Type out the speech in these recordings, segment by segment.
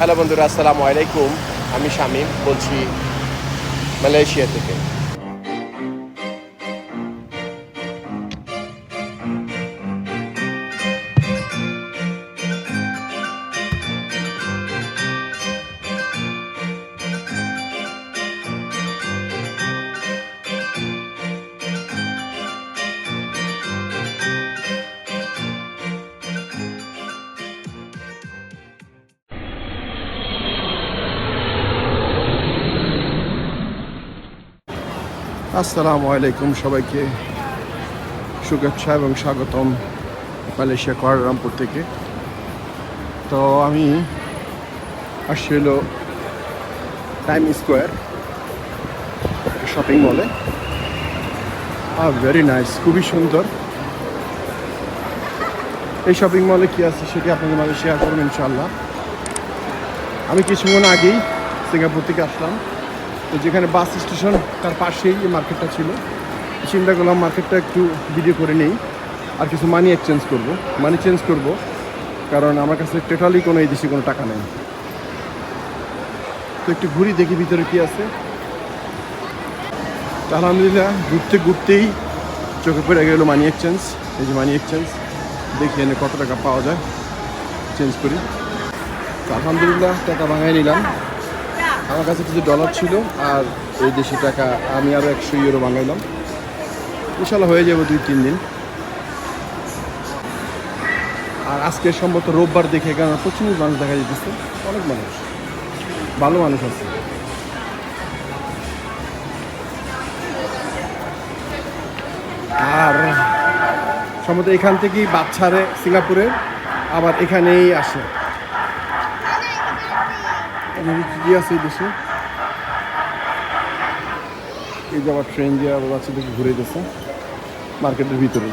Hello বন্ধুরা আসসালামু আলাইকুম। আমি শামীম বলছি মালয়েশিয়া থেকে। আসসালামু আলাইকুম সবাইকে। শুভেচ্ছা এবং স্বাগতম মালয়েশিয়া কোয়ালালামপুর থেকে। তো আমি আসছি হলো টাইম স্কোয়ার শপিং মলে আর ভেরি নাইস খুবই সুন্দর। এই শপিং মলে কি আছে সেটি আপনাদের মাঝে শেয়ার করবেন ইনশাল্লাহ আমি কিছুক্ষণ আগেই সিঙ্গাপুর থেকে আসলাম। তো যেখানে বাস স্টেশন, তার পাশেই এই মার্কেটটা ছিল। চিন্তা করলাম মার্কেটটা একটু ভিডিও করে নেই। আর কিছু মানি এক্সচেঞ্জ করব। মানি চেঞ্জ করব, কারণ আমার কাছে টোটালি কোনো এই দেশে কোনো টাকা নেই। তো একটু ঘুরি দেখি ভিতরে কি আছে। আলহামদুলিল্লাহ, ঘুরতে ঘুরতেই চোখে পড়ে গেলো মানি এক্সচেঞ্জ এই যে মানি এক্সচেঞ্জ দেখি এনে কত টাকা পাওয়া যায়। চেঞ্জ করি। তো আলহামদুলিল্লাহ, টাকা ভাঙাই নিলাম। আমার কাছে কিছু ডলার ছিল আর এই দেশি টাকা আমি আরও একশো ইউরো বাঙাইলাম ইনশাল্লাহ হয়ে যাবে দুই, তিন দিন। আর আজকে সম্ভবত রোববার দেখে এখানে প্রচুর মানুষ দেখা যেতেছে অনেক মানুষ। ভালো মানুষ আছে। আর সম্ভবত এখান থেকেই বাচ্চারে সিঙ্গাপুরে আবার এখানেই আসে। এখানে কি আছে এই দেশে এই যে আবার ট্রেন দিয়ে আবার বাচ্চাদেরকে ঘুরে গেছে মার্কেটের ভিতরে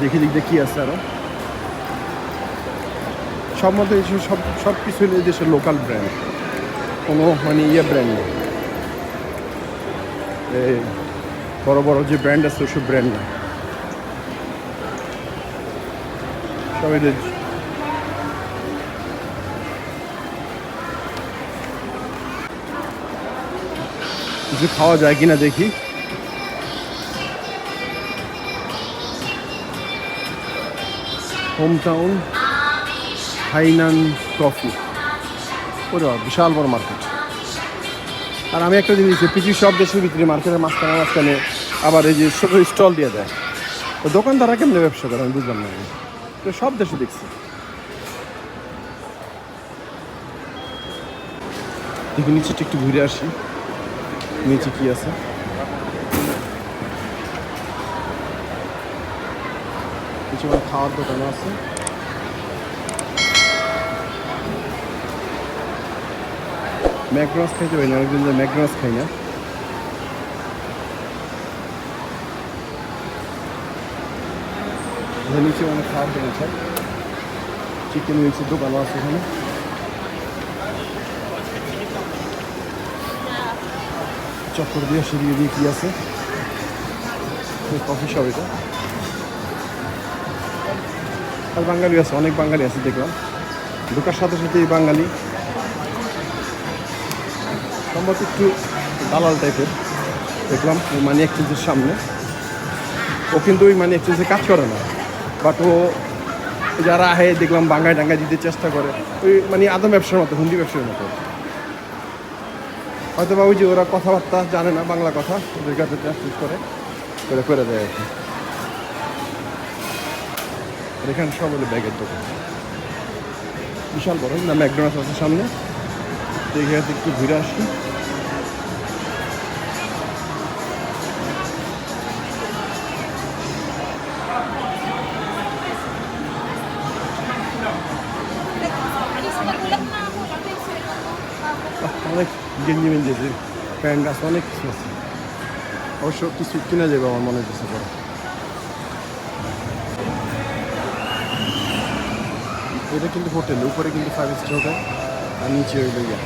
দেখি দেখি কি আছে আরও সব এই সব সব কিছু হলো দেশের লোকাল ব্র্যান্ড কোনো মানে ইয়ে ব্র্যান্ড নেই এই বড় বড় যে ব্র্যান্ড আছে ওসব ব্র্যান্ড না সব কিছু খাওয়া যায় কিনা দেখি। হোম টাউন হাইনান কফি ওরে বিশাল বড় মার্কেট আর আমি একটা জিনিস, পৃথিবীর সব দেশের ভিতরে মার্কেটের মাঝখানে মাঝখানে আবার এই যে ছোটো স্টল দিয়ে দেয়। তো দোকানদাররা কেমনে ব্যবসা করে আমি বুঝলাম না তো সব দেশে দেখছি। দেখি নিচেটা একটু ঘুরে আসি। নিচে কি আছে কিছু খাওয়ার দোকান আছে ম্যাকডোনাল্ডস খাইতে পারি না অনেকদিন ধরে ম্যাকডোনাল্ডস খাই না নিচে অনেক খাওয়ার দোকান আছে চিকেন উইংসের দোকানও আছে এখানে চক্কর দিয়ে সিঁড়িয়ে দিয়ে কি আছে? কফি শপ এটা। আর বাঙালি আছে, অনেক বাঙালি আছে, দেখলাম। ঢোকার সাথে সাথে এই বাঙালি। সম্ভবত একটু দালাল টাইপের দেখলাম ওই মানি এক্সচেঞ্জের সামনে। ও কিন্তু ওই মানি এক্সচেঞ্জে কাজ করে না। বাট ও যারা আহে, দেখলাম বাঙ্গায় ডাঙ্গায় দিতে চেষ্টা করে। ওই মানে আদম ব্যবসার মতো, হুন্ডি ব্যবসার মতো। হয়তো বা ওই যে ওরা কথাবার্তা জানে না বাংলা কথা, ওদের কাছে ট্রান্সলেট করে করে করে দেয় আর কি। এখানে সব হলো ব্যাগের দোকান। বিশাল বড়, না, ম্যাকডোনাল্ডস আছে সামনে। দেখে একটু ঘুরে আসি। গেঞ্জি মেঞ্জি আছে প্যান্ট আছে, অনেক কিছু আছে। অবশ্য কিছু কিনা যাবে আমার মনে হচ্ছে পরে। এটা কিন্তু হোটেল, উপরে কিন্তু ফাইভ স্টার হোটেল আর নিচে ওই ইয়া।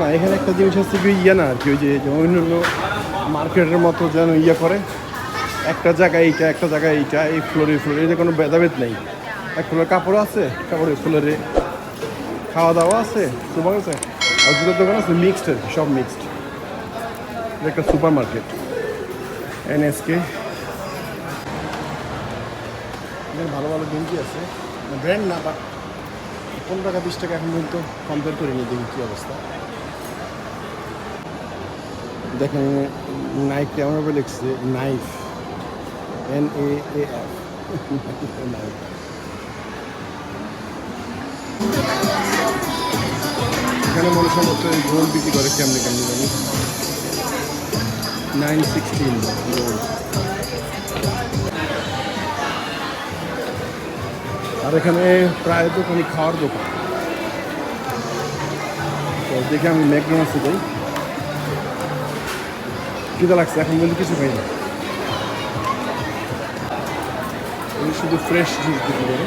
না, এখানে একটা জিনিস হচ্ছে কি ইয়ে না আর কি, ওই যে যে অন্য অন্য মার্কেটের মতো যেন ইয়ে করে। একটা জায়গায় এইটা, একটা জায়গায় এইটা, এই ফ্লোরে ফ্লোরে এতে কোনো ভেদাভেদ নেই। এক ফ্লোরে কাপড় আছে, কাপড়ের ফ্লোরে খাওয়া দাওয়া আছে? সুপার আছে? আর জুতোর দোকান আছে মিক্সড আর সব মিক্সড একটা সুপার মার্কেট এনএসকে এখানে ভালো ভালো গেঞ্জি আছে? ব্র্যান্ড না বা পনেরো টাকা, বিশ টাকা এখন পর্যন্ত কম্পেয়ার করে দেখি কী অবস্থা। দেখেন নাইফ ভাবে লিখছে knife N A F knife এখানে মনে সম্ভবত এই গোল্ড বিক্রি করে কেমনে কেমনে জানি। নাইন সিক্সটিন গোল্ড আর এখানে প্রায় দোকানই খাওয়ার দোকান। তো দেখে আমি ম্যাকডোনাল্ডসে যাই। খিদে লাগছে, এখন বলতে কিছু খাই না। শুধু ফ্রেশ জুস বিক্রি করে।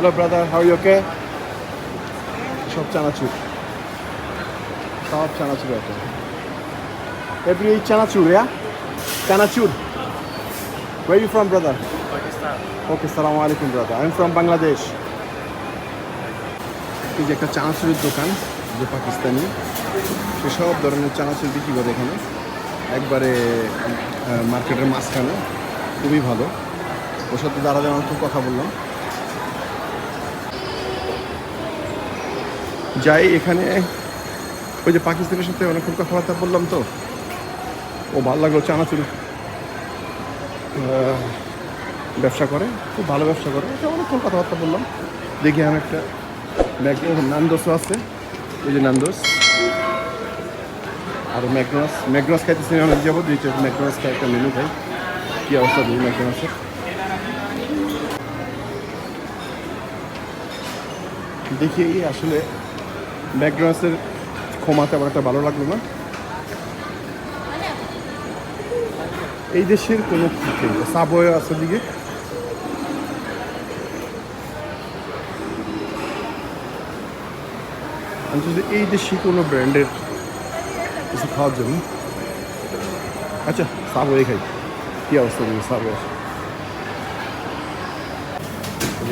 Hello brother how you okay সব চানাচুর সব চানাচুর আছে eat chanachur, yeah? Chanachur. Where are you from, brother? Pakistan. Okay, salam alaikum, brother. I'm from Bangladesh. এই যে একটা চানাচুরের দোকান যে পাকিস্তানি সে সব ধরনের চানাচুর বিক্রি করে এখানে একবারে মার্কেটের মাঝখানে খুবই ভালো ওর সাথে দাঁড়াতে আমার খুব কথা বললাম যাই এখানে। ওই যে পাকিস্তানের সাথে অনেকক্ষণ কথাবার্তা বললাম তো। ও ভালো লাগল, চানাচুর। ব্যবসা করে, খুব ভালো ব্যবসা করে। অনেকক্ষণ কথাবার্তা বললাম। দেখি আমি একটা ম্যাকডোনাস নান্দোসও আছে। ওই যে নান্দোস। আর ম্যাকডোনাস ম্যাকডোনাস খাইতেছি অনেক যাব। দুইটা ম্যাকডোনাস খাই, একটা মেনু খাই। কী অবস্থা দিই ম্যাকডোনাসের দেখি আসলে ম্যাকডোনাসের ক্ষমাতে আমার একটা ভালো লাগল না। এই দেশের কোনো সাবওয়ে আছে দিকে। আমি যদি এই দেশি কোনো ব্র্যান্ডের কিছু খাওয়ার জন্য। আচ্ছা সাবওয়ে খাই। কী অবস্থা? দিকে সাবওয়ে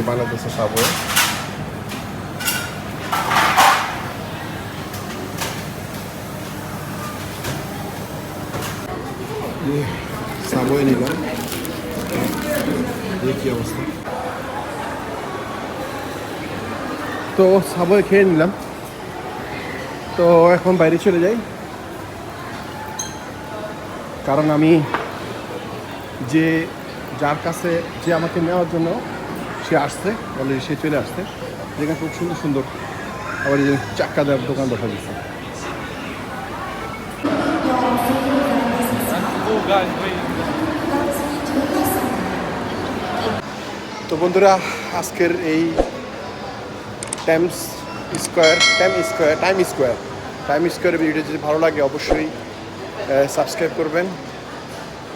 বাংলাদেশের সাবওয়ে। সাবওয়ে নিলাম। দেখি অবস্থা? তো সাবওয়ে খেয়ে নিলাম। তো এখন বাইরে চলে যাই। কারণ আমি যে, যার কাছে যে আমাকে নেওয়ার জন্য সে আসছে অলরেডি সে চলে আসছে। যেখানে খুব সুন্দর সুন্দর। আবার এই যে চাক্কা দেওয়ার দোকান দেখা দিচ্ছে তো বন্ধুরা, আজকের এই Times Square Time Square Time Square Time স্কোয়ারের ভিডিওটা যদি ভালো লাগে, অবশ্যই সাবস্ক্রাইব করবেন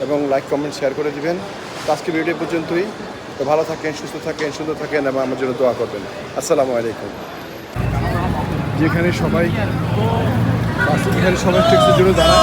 এবং লাইক কমেন্ট শেয়ার করে দিবেন। তো আজকে ভিডিও পর্যন্তই। তো ভালো থাকেন, সুস্থ থাকেন, সুন্দর থাকেন এবং আমার জন্য দোয়া করবেন। আসসালামু আলাইকুম। যেখানে সবাই এখানে সবাই ট্যাক্সির জন্য দাঁড়ায়।